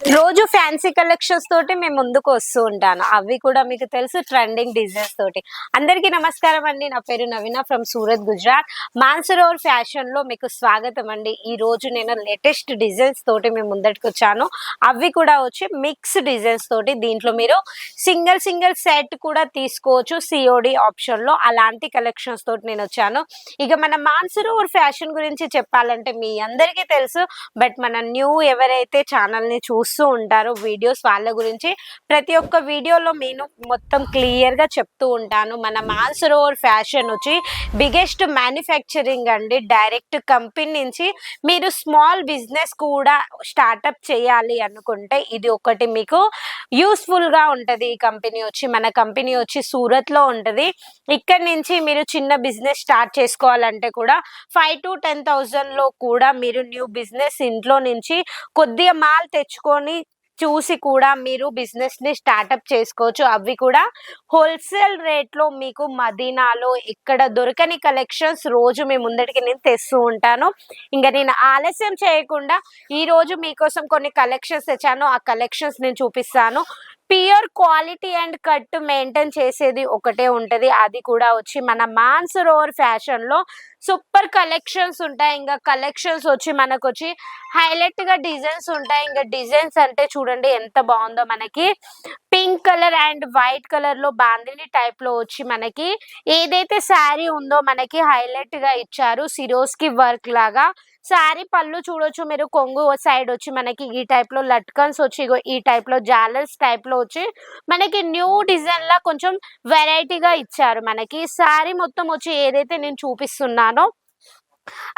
రోజు fancy collections తోటి మేము ముందుకు వస్తూ ఉంటాను. అవి కూడా మీకు తెలుసు ట్రెండింగ్ డిజైన్స్ తోటి. అందరికీ నమస్కారం అండి. నా పేరు నవీన ఫ్రమ్ సూరత్ గుజరాత్. మాన్సరోవర్ ఫ్యాషన్లో మీకు స్వాగతం అండి. ఈ రోజు నేను లేటెస్ట్ డిజైన్స్ తోటి మేము ముందటికి వచ్చాను. అవి కూడా వచ్చి మిక్స్ డిజైన్స్ తోటి. దీంట్లో మీరు సింగిల్ సింగిల్ సెట్ కూడా తీసుకోవచ్చు సిఓడి ఆప్షన్లో అలాంటి కలెక్షన్స్ తోటి నేను వచ్చాను. ఇక మన మాన్సరోవర్ ఫ్యాషన్ గురించి చెప్పాలంటే మీ అందరికీ తెలుసు. బట్ మన న్యూ ఎవరైతే ఛానల్ని చూస్తూ ఉంటారో వీడియోస్ వాళ్ళ గురించి. ప్రతి ఒక్క వీడియోలో నేను మొత్తం క్లియర్గా చెప్తూ ఉంటాను. మన మాన్సరోవర్ ఫ్యాషన్ వచ్చి బిగ్గెస్ట్ మ్యానుఫ్యాక్చరింగ్ అండి. డైరెక్ట్ కంపెనీ నుంచి మీరు స్మాల్ బిజినెస్ కూడా స్టార్ట్అప్ చేయాలి అనుకుంటే ఇది ఒకటి మీకు యూస్ఫుల్గా ఉంటుంది. ఈ కంపెనీ వచ్చి మన కంపెనీ వచ్చి సూరత్లో ఉంటుంది. ఇక్కడ నుంచి మీరు చిన్న బిజినెస్ స్టార్ట్ చేసుకోవాలంటే కూడా ఫైవ్ టు టెన్ థౌజండ్లో కూడా మీరు న్యూ బిజినెస్ ఇంట్లో నుంచి కొద్దిగా మాల్ తెచ్చుకొని చూసి కూడా మీరు బిజినెస్ని స్టార్ట్అప్ చేసుకోవచ్చు. అవి కూడా హోల్సేల్ రేట్లో మీకు మదీనాలో ఇక్కడ దొరకని కలెక్షన్స్ రోజు మీ ముందటికి నేను తెస్తూ ఉంటాను. ఇంకా నేను ఆలస్యం చేయకుండా ఈ రోజు మీకోసం కొన్ని కలెక్షన్స్ తెచ్చాను. ఆ కలెక్షన్స్ నేను చూపిస్తాను. Pure quality and cut maintain చేసేది ఒకటే ఉంటుంది. అది కూడా వచ్చి మన మాన్సరోవర్ ఫ్యాషన్లో సూపర్ కలెక్షన్స్ ఉంటాయి. ఇంకా కలెక్షన్స్ వచ్చి మనకు వచ్చి హైలైట్గా డిజైన్స్ ఉంటాయి. ఇంకా డిజైన్స్ అంటే చూడండి ఎంత బాగుందో మనకి. పింక్ కలర్ అండ్ వైట్ కలర్లో బాందిని టైప్లో వచ్చి మనకి ఏదైతే శారీ ఉందో మనకి హైలైట్గా ఇచ్చారు సిరోస్కి వర్క్ లాగా. శారీ పళ్ళు చూడొచ్చు మీరు. కొంగు సైడ్ వచ్చి మనకి ఈ టైప్లో లట్కన్స్ వచ్చి ఈ టైప్లో జాలర్స్ టైప్లో వచ్చి మనకి న్యూ డిజైన్ లా కొంచెం వెరైటీగా ఇచ్చారు మనకి. శారీ మొత్తం వచ్చి ఏదైతే నేను చూపిస్తున్నానో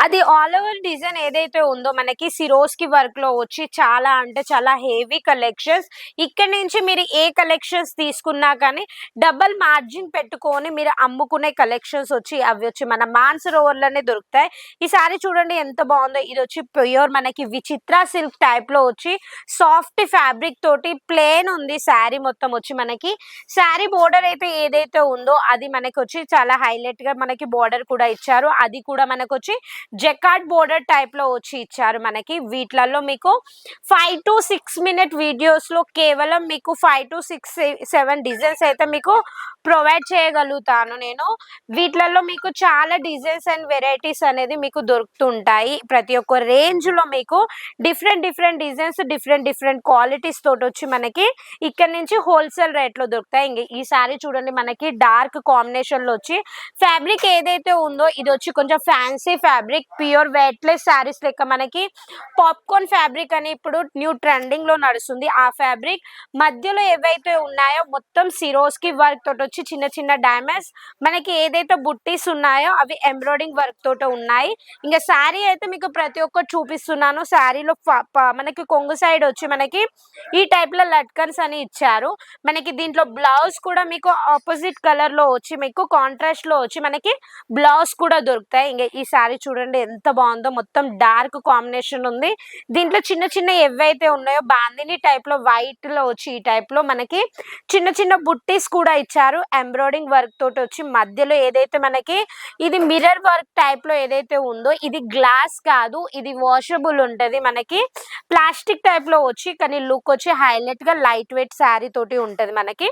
అది ఆల్ ఓవర్ డిజైన్ ఏదైతే ఉందో మనకి సిరోస్కి వర్క్లో వచ్చి చాలా అంటే చాలా హెవీ కలెక్షన్స్ ఇక్కడ నుంచి మీరు ఏ కలెక్షన్స్ తీసుకున్నా కానీ డబల్ మార్జిన్ పెట్టుకొని మీరు అమ్ముకునే కలెక్షన్స్ వచ్చి అవి వచ్చి మన మాన్సరోవర్లోనే దొరుకుతాయి. ఈ సారీ చూడండి ఎంత బాగుందో. ఇది వచ్చి ప్యూర్ మనకి విచిత్ర సిల్క్ టైప్లో వచ్చి సాఫ్ట్ ఫ్యాబ్రిక్ తోటి ప్లేన్ ఉంది శారీ మొత్తం వచ్చి మనకి. శారీ బోర్డర్ అయితే ఏదైతే ఉందో అది మనకి వచ్చి చాలా హైలైట్గా మనకి బోర్డర్ కూడా ఇచ్చారు. అది కూడా మనకు వచ్చి జెకార్డ్ బోర్డర్ టైప్లో వచ్చి ఇచ్చారు మనకి. వీటిలలో మీకు ఫైవ్ టు సిక్స్ మినిట్ వీడియోస్లో కేవలం మీకు five to six seven designs అయితే మీకు ప్రొవైడ్ చేయగలుగుతాను నేను. వీటిలలో మీకు చాలా డిజైన్స్ అండ్ వెరైటీస్ అనేది మీకు దొరుకుతుంటాయి. ప్రతి ఒక్క రేంజ్లో మీకు different different designs different different qualities తోటి వచ్చి మనకి ఇక్కడ నుంచి హోల్సేల్ రేట్లో దొరుకుతాయి. ఇంక ఈ సారీ చూడండి మనకి డార్క్ కాంబినేషన్లో వచ్చి ఫ్యాబ్రిక్ ఏదైతే ఉందో ఇది వచ్చి కొంచెం fancy fabric pure weightless saris లెక్క మనకి పాప్కార్న్ ఫ్యాబ్రిక్ అని ఇప్పుడు న్యూ ట్రెండింగ్లో నడుస్తుంది. ఆ ఫ్యాబ్రిక్ మధ్యలో ఏవైతే ఉన్నాయో మొత్తం సిరోస్కి వర్క్ తోటి వచ్చి చిన్న చిన్న డైమండ్స్. మనకి ఏదైతే బుట్టీస్ ఉన్నాయో అవి ఎంబ్రాయిడింగ్ వర్క్ తోటి ఉన్నాయి. ఇంకా శారీ అయితే మీకు ప్రతి ఒక్కటి చూపిస్తున్నాను. శారీలో మనకి కొంగు సైడ్ వచ్చి మనకి ఈ టైప్లో లట్కన్స్ అని ఇచ్చారు. మనకి దీంట్లో బ్లౌజ్ కూడా మీకు ఆపోజిట్ కలర్లో వచ్చి మీకు కాంట్రాస్ట్లో వచ్చి మనకి బ్లౌజ్ కూడా దొరుకుతాయి. ఇంకా ఈ శారీ చూడండి ఎంత బాగుందో. మొత్తం డార్క్ కాంబినేషన్ ఉంది. దీంట్లో చిన్న చిన్న ఏవైతే ఉన్నాయో బాందిని టైప్లో వైట్లో వచ్చి ఈ టైప్లో మనకి చిన్న చిన్న బుట్టీస్ కూడా ఇచ్చారు. ఎంబ్రాయిడింగ్ వర్క్ తోటి వచ్చి మధ్యలో ఏదైతే మనకి ఇది మిర్రర్ వర్క్ టైప్లో ఏదైతే ఉందో ఇది గ్లాస్ కాదు ఇది వాషబుల్ ఉంటది మనకి. ప్లాస్టిక్ టైప్లో వచ్చి కానీ లుక్ వచ్చి హైలైట్గా లైట్ వెయిట్ శారీ తోటి ఉంటది మనకి.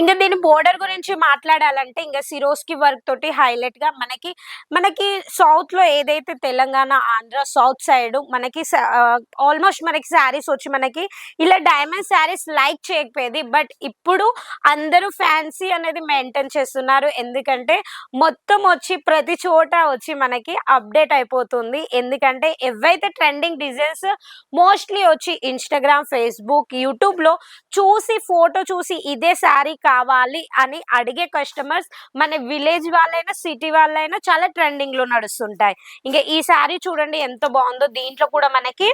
ఇంకా దీని బోర్డర్ గురించి మాట్లాడాలంటే ఇంకా సిరోస్కి వర్క్ తోటి హైలైట్గా మనకి మనకి సౌత్లో ఏదైతే తెలంగాణ ఆంధ్ర సౌత్ సైడ్ మనకి ఆల్మోస్ట్ మనకి శారీస్ వచ్చి మనకి ఇలా డైమండ్ శారీస్ లైక్ చేయకపోయేది. బట్ ఇప్పుడు అందరూ ఫ్యాన్సీ అనేది మెయింటైన్ చేస్తున్నారు. ఎందుకంటే మొత్తం వచ్చి ప్రతి చోట వచ్చి మనకి అప్డేట్ అయిపోతుంది. ఎందుకంటే ఎవైతే ట్రెండింగ్ డిజైన్స్ మోస్ట్లీ వచ్చి ఇన్స్టాగ్రామ్ ఫేస్బుక్ యూట్యూబ్లో చూసి ఫోటో చూసి ఇదే శారీ కావాలి అని అడిగే కస్టమర్స్ మన విలేజ్ వాళ్ళైనా సిటీ వాళ్ళైనా చాలా ట్రెండింగ్లో నడుస్తుంటాయి. ఇంకా ఈ శారీ చూడండి ఎంత బాగుందో. దీంట్లో కూడా మనకి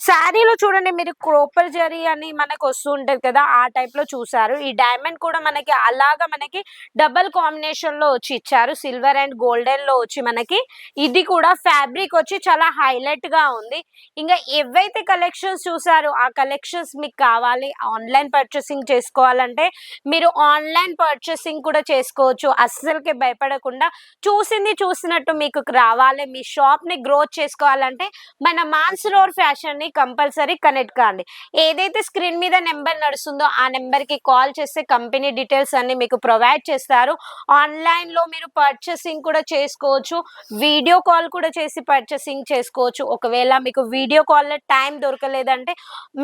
శారీలో చూడండి మీరు క్రోపర్ జరీ అని మనకు వస్తూ కదా ఆ టైప్లో చూసారు ఈ డైమండ్ కూడా మనకి అలాగా మనకి డబల్ కాంబినేషన్లో వచ్చి ఇచ్చారు. సిల్వర్ అండ్ గోల్డెన్లో వచ్చి మనకి ఇది కూడా ఫ్యాబ్రిక్ వచ్చి చాలా హైలైట్గా ఉంది. ఇంకా ఏవైతే కలెక్షన్స్ చూసారో ఆ కలెక్షన్స్ మీకు కావాలి ఆన్లైన్ పర్చేసింగ్ చేసుకోవాలంటే మీరు ఆన్లైన్ పర్చేసింగ్ కూడా చేసుకోవచ్చు. అస్సలకి భయపడకుండా చూసింది చూసినట్టు మీకు రావాలి. మీ షాప్ని గ్రోత్ చేసుకోవాలంటే మన మాన్స్ రోడ్ ఫ్యాషన్ని కంపల్సరీ కనెక్ట్ కాండి ఏదైతే స్క్రీన్ మీద నెంబర్ నడుస్తుందో ఆ నెంబర్కి కాల్ చేస్తే కంపెనీ డీటెయిల్స్ అన్ని మీకు ప్రొవైడ్ చేస్తారు. ఆన్లైన్లో మీరు పర్చేసింగ్ కూడా చేసుకోవచ్చు. వీడియో కాల్ కూడా చేసి పర్చేసింగ్ చేసుకోవచ్చు. ఒకవేళ మీకు వీడియో కాల్లో టైం దొరకలేదంటే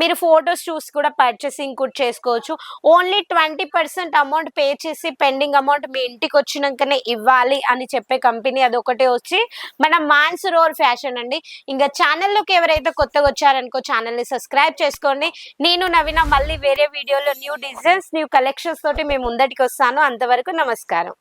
మీరు ఫొటోస్ చూసి కూడా పర్చేసింగ్ కూడా చేసుకోవచ్చు. Only twenty percent amount pay చేసి పెండింగ్ అమౌంట్ మీ ఇంటికి వచ్చినాకనే ఇవ్వాలి అని చెప్పే కంపెనీ అదొకటే వచ్చి మన మాన్స్ రోర్ ఫ్యాషన్ అండి. ఇంకా ఛానల్లోకి ఎవరైతే కొత్తగా వచ్చారనుకో ఛానల్ని సబ్స్క్రైబ్ చేసుకోండి. నేను నవీన మళ్ళీ వేరే వీడియోలో న్యూ డిజైన్స్ న్యూ కలెక్షన్స్ తోటి మేము ముందటికి వస్తాను. అంతవరకు నమస్కారం.